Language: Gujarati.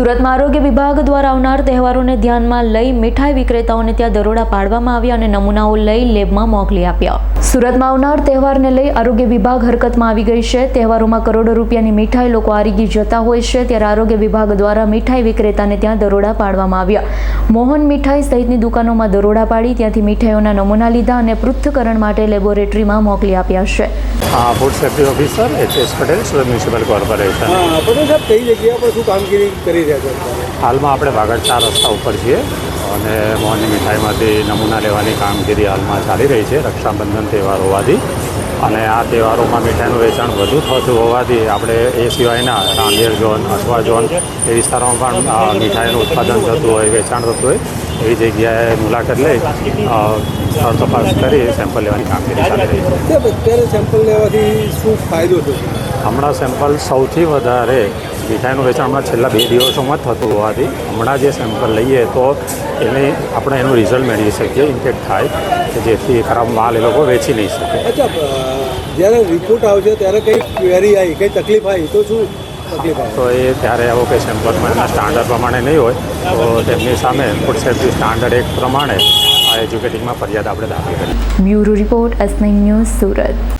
સુરતમાં આરોગ્ય વિભાગ દ્વારા આવનાર તહેવારોને ધ્યાનમાં લઈ મીઠાઈ વિક્રેતાઓને ત્યાં દરોડા પાડવામાં આવ્યા અને નમૂનાઓ લઈ લેબમાં મોકલી આપ્યા. સુરતમાં આવનાર તહેવારને લઈ આરોગ્ય વિભાગ હરકતમાં આવી ગઈ છે. તહેવારોમાં કરોડો રૂપિયાની મીઠાઈ લોકો આરીગી જતા હોય છે. ત્યારે આરોગ્ય વિભાગ દ્વારા મીઠાઈ વિક્રેતાને ત્યાં દરોડા પાડવામાં આવ્યા. મોહન મીઠાઈ સહિતની દુકાનોમાં દરોડા પાડી ત્યાંથી મીઠાઈઓના નમૂના લીધા અને પૃથ્થકરણ માટે લેબોરેટરીમાં મોકલી આપ્યા છે. હા food safety officer HS Patel Surat municipal corporation હા પટેલ સાહેબ કઈ જગ્યા પર શું કામગીરી કરી રહ્યા છે હાલમાં આપણે વાગડ ચાર રસ્તા ઉપર છીએ અને મોહનની મીઠાઈમાંથી નમૂના લેવાની કામગીરી હાલમાં ચાલી રહી છે. રક્ષાબંધન તહેવાર હોવાથી. અને આ તહેવારોમાં મીઠાઈનું વેચાણ વધુ થતું હોવાથી આપણે એ સિવાયના રાંદેર ઝોન અથવા ઝોન એ વિસ્તારોમાં પણ મીઠાઈનું ઉત્પાદન થતું હોય, વેચાણ થતું હોય, એવી જગ્યાએ મુલાકાત લઈ સ્થળ તપાસ કરી સેમ્પલ લેવાની કામગીરી ચાલી રહી છે. સેમ્પલ લેવાથી શું ફાયદો થશે? હમણાં સેમ્પલ સૌથી વધારે મીઠાઈનું વેચાણ હમણાં છેલ્લા બે દિવસોમાં જ થતું હોવાથી હમણાં જે સેમ્પલ લઈએ તો એને આપણે એનું રિઝલ્ટ મેળવી શકીએ ઇન્ફેક્ટ થાય કે જેથી ખરાબ માલ એ લોકો વેચી નહીં શકે. અચ્છા જ્યારે રિપોર્ટ આવશે ત્યારે કંઈ ક્વેરી આવી કંઈ તકલીફ આવી તો શું તો એ ત્યારે આવો કે સેમ્પલમાં એના સ્ટાન્ડર્ડ પ્રમાણે નહીં હોય. તો તેમની સામે ફૂડ સેફ્ટી સ્ટાન્ડર્ડ એક પ્રમાણે આ એજ્યુકેટિંગમાં ફરિયાદ આપણે દાખલ કરી. Bureau report S news Surat.